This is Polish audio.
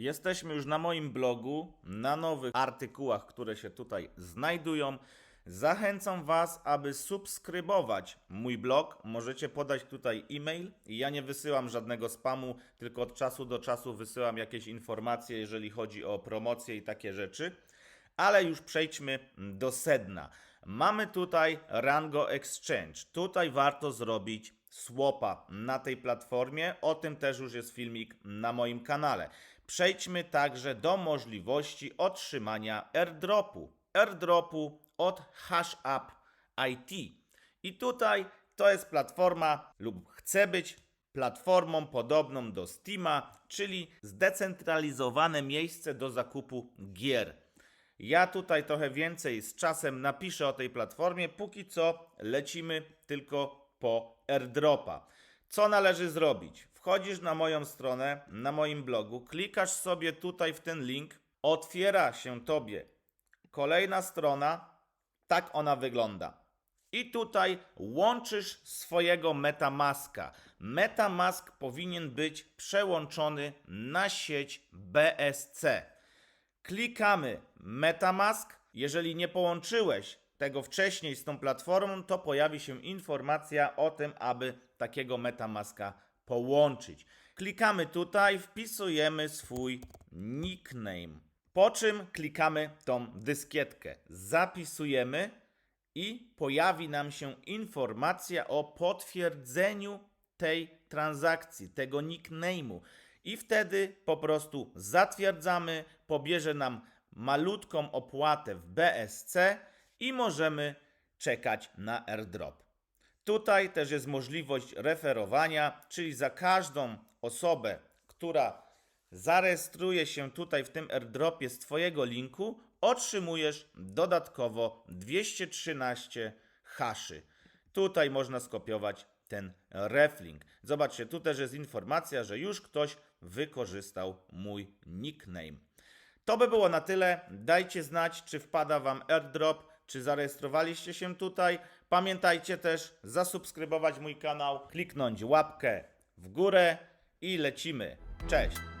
Jesteśmy już na moim blogu, na nowych artykułach, które się tutaj znajdują. Zachęcam Was, aby subskrybować mój blog. Możecie podać tutaj e-mail. Ja nie wysyłam żadnego spamu, tylko od czasu do czasu wysyłam jakieś informacje, jeżeli chodzi o promocje i takie rzeczy. Ale już przejdźmy do sedna. Mamy tutaj Rango Exchange. Tutaj warto zrobić słopa na tej platformie. O tym też już jest filmik na moim kanale. Przejdźmy także do możliwości otrzymania airdropu. Airdropu od HashUp IT. I tutaj to jest platforma lub chce być platformą podobną do Steama, czyli zdecentralizowane miejsce do zakupu gier. Ja tutaj trochę więcej z czasem napiszę o tej platformie. Póki co lecimy tylko po airdropa. Co należy zrobić? Wchodzisz na moją stronę, na moim blogu, klikasz sobie tutaj w ten link, otwiera się tobie kolejna strona, tak ona wygląda. I tutaj łączysz swojego MetaMaska. MetaMask powinien być przełączony na sieć BSC. Klikamy MetaMask. Jeżeli nie połączyłeś tego wcześniej z tą platformą, to pojawi się informacja o tym, aby takiego MetaMaska połączyć. Klikamy tutaj, wpisujemy swój nickname. Po czym klikamy tą dyskietkę. Zapisujemy i pojawi nam się informacja o potwierdzeniu tej transakcji, tego nickname'u. I wtedy po prostu zatwierdzamy, pobierze nam malutką opłatę w BSC i możemy czekać na airdrop. Tutaj też jest możliwość referowania, czyli za każdą osobę, która zarejestruje się tutaj w tym airdropie z Twojego linku, otrzymujesz dodatkowo 213 haszy. Tutaj można skopiować ten reflink. Zobaczcie, tu też jest informacja, że już ktoś wykorzystał mój nickname. To by było na tyle. Dajcie znać, czy wpada Wam airdrop, czy zarejestrowaliście się tutaj. Pamiętajcie też zasubskrybować mój kanał, kliknąć łapkę w górę i lecimy. Cześć!